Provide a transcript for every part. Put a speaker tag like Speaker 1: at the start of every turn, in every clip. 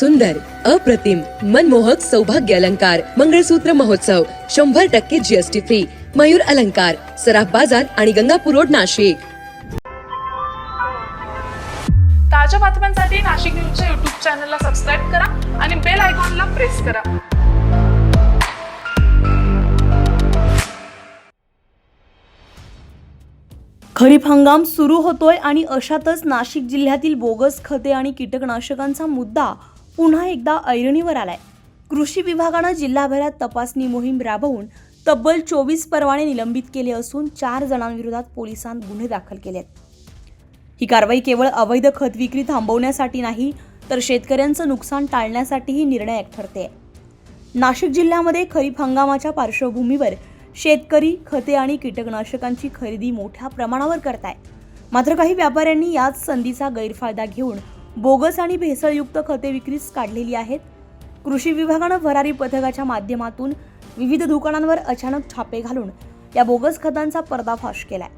Speaker 1: सुंदर अप्रतिम मनमोहक सौभाग्य अलंकार मंगळसूत्र महोत्सव शंभर टक्के जीएसटी फ्री मयूर अलंकार सराफ बाजार आणि गंगापूर रोड नाशिक.
Speaker 2: ताज्या बातम्यांसाठी नाशिक न्यूजच्या युट्यूब चॅनलला सबस्क्राईब करा आणि बेल आयकॉनला प्रेस करा.
Speaker 3: खरीप हंगाम सुरू होतोय आणि अशातच नाशिक जिल्ह्यातील बोगस खते आणि कीटकनाशकांचा मुद्दा पुन्हा एकदा ऐरणीवर आलाय. कृषी विभागानं जिल्हाभरात तपासणी मोहीम राबवून तब्बल चोवीस परवाने निलंबित केले असून चार जणांविरोधात पोलिसांत गुन्हे दाखल केलेत. ही कारवाई केवळ अवैध खत विक्री थांबवण्यासाठी नाही तर शेतकऱ्यांचं नुकसान टाळण्यासाठीही निर्णायक ठरते. नाशिक जिल्ह्यामध्ये खरीप हंगामाच्या पार्श्वभूमीवर शेतकरी खते आणि कीटकनाशकांची खरेदी मोठ्या प्रमाणावर करताय. मात्र काही व्यापाऱ्यांनी याच संधीचा गैरफायदा घेऊन बोगस आणि भेसळयुक्त खते विक्रीस काढलेली आहेत. कृषी विभागानं भरारी पथकाच्या माध्यमातून विविध दुकानांवर अचानक छापे घालून या बोगस खतांचा पर्दाफाश केलाय.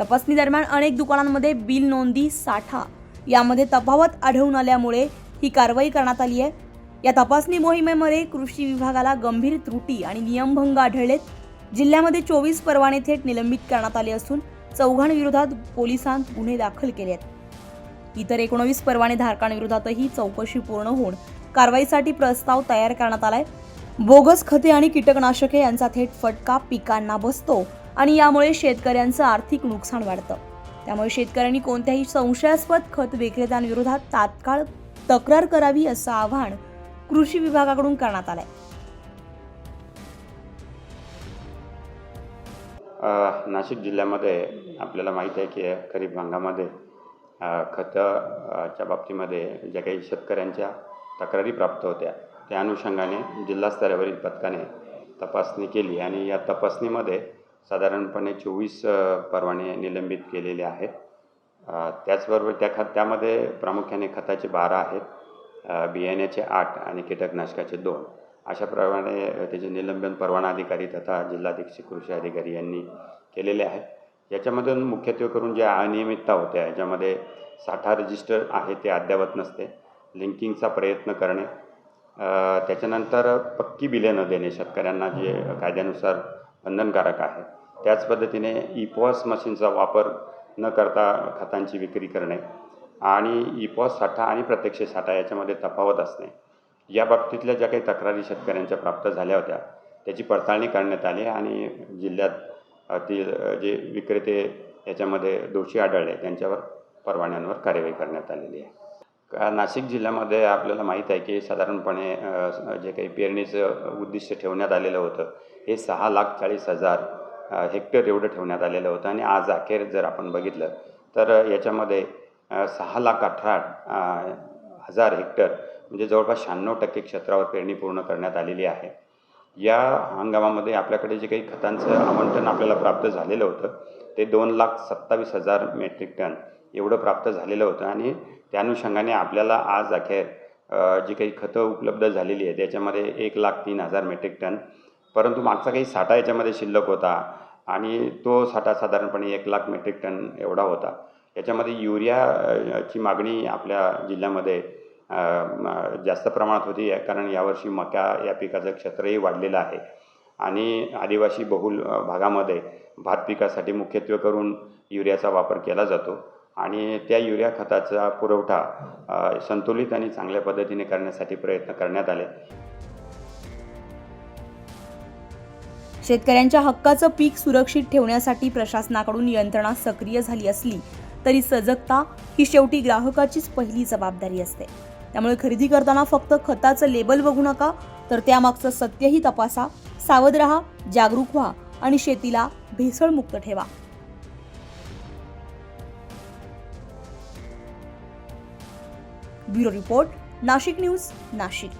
Speaker 3: तपासणी दरम्यान अनेक दुकानांमध्ये बिल नोंदी साठा यामध्ये तफावत आढळून आल्यामुळे ही कारवाई करण्यात आली आहे. या तपासणी मोहिमेमध्ये कृषी विभागाला गंभीर त्रुटी आणि नियमभंग आढळलेत. जिल्ह्यामध्ये चोवीस परवाने थेट निलंबित करण्यात आले असून चौघांविरोधात पोलिसांत गुन्हे दाखल केले आहेत. इतर एकोणवीस परवाने धारकांविरोधातही चौकशी पूर्ण होऊन कारवाईसाठी प्रस्ताव तयार करण्यात आलाय. बोगस खते आणि कीटकनाशके यांचा थेट फटका पिकांना बसतो आणि यामुळे शेतकऱ्यांचं आर्थिक नुकसान वाढतं. त्यामुळे शेतकऱ्यांनी कोणत्याही संशयास्पद खत विक्रेत्यांविरोधात तात्काळ तक्रार करावी असं आवाहन कृषी विभागाकडून करण्यात आलंय.
Speaker 4: नाशिक जिल्ह्यामध्ये आपल्याला माहीत आहे की खरीप हंगामामध्ये खताच्या बाबतीमध्ये ज्या काही शेतकऱ्यांच्या तक्रारी प्राप्त होत्या त्या अनुषंगाने जिल्हास्तरावरील पथकाने तपासणी केली आणि या तपासणीमध्ये साधारणपणे चोवीस परवाने निलंबित केलेले आहेत. त्याचबरोबर त्या खत त्यामध्ये प्रामुख्याने खताचे बारा आहेत बियाण्याचे आठ आणि कीटकनाशकाचे दोन. अशा प्रमाणे त्याचे निलंबन परवाना अधिकारी तथा जिल्हाधीक्षक कृषी अधिकारी यांनी केलेले आहेत याच्यामधून मुख्यत्वे करून ज्या अनियमितता होत्या याच्यामध्ये साठा रजिस्टर आहे ते अद्ययावत नसते. लिंकिंगचा प्रयत्न करणे. त्याच्यानंतर पक्की बिले न देणे शेतकऱ्यांना जे कायद्यानुसार बंधनकारक आहे. त्याच पद्धतीने इपॉस मशीनचा वापर न करता खतांची विक्री करणे आणि इपॉस साठा आणि प्रत्यक्ष साठा याच्यामध्ये तफावत असणे. या बाबतीतल्या ज्या काही तक्रारी शेतकऱ्यांच्या प्राप्त झाल्या होत्या त्याची पडताळणी करण्यात आली आणि जिल्ह्यात ती जे विक्रेते याच्यामध्ये दोषी आढळले त्यांच्यावर परवान्यांवर कार्यवाही करण्यात आलेली आहे. का नाशिक जिल्ह्यामध्ये आपल्याला माहीत आहे की साधारणपणे जे काही पेरणीचं उद्दिष्ट ठेवण्यात आलेलं होतं हे सहा लाख चाळीस हजार हेक्टर एवढं ठेवण्यात आलेलं होतं. आणि आज अखेर जर आपण बघितलं तर याच्यामध्ये सहा लाख अठरा हजार हेक्टर म्हणजे जवळपास शहाण्णव टक्के क्षेत्रावर पेरणी पूर्ण करण्यात आलेली आहे. या हंगामामध्ये आपल्याकडे जे काही खतांचं आवंटन आपल्याला प्राप्त झालेलं होतं ते दोन लाख सत्तावीस हजार मेट्रिक टन एवढं प्राप्त झालेलं होतं. आणि त्या अनुषंगाने आपल्याला आज अखेर जी काही खतं उपलब्ध झालेली आहे त्याच्यामध्ये एक लाख तीन हजार मेट्रिक टन. परंतु मागचा काही साठा याच्यामध्ये शिल्लक होता आणि तो साठा साधारणपणे एक लाख मेट्रिक टन एवढा होता. याच्यामध्ये युरिया ची मागणी आपल्या जिल्ह्यामध्ये जास्त प्रमाणात होती कारण यावर्षी मका या पिकाचं क्षेत्रही वाढलेलं आहे. आणि आदिवासी बहुल भागामध्ये भात पिकासाठी मुख्यत्वे करून युरियाचा वापर केला जातो. आणि त्या युरिया खताचा पुरवठा संतुलित आणि चांगल्या पद्धतीने करण्यासाठी प्रयत्न करण्यात आले.
Speaker 3: शेतकऱ्यांच्या हक्काचं पीक सुरक्षित ठेवण्यासाठी प्रशासनाकडून यंत्रणा सक्रिय झाली असली तरी सजगता ही शेवटी ग्राहकाचीच पहिली जबाबदारी असते. त्यामुळे खरेदी करताना फक्त खताचं लेबल बघू नका तर त्यामागचं सत्यही तपासा. सावध रहा जागरूक व्हा आणि शेतीला भेसळमुक्त ठेवा. Bureau report Nashik news Nashik.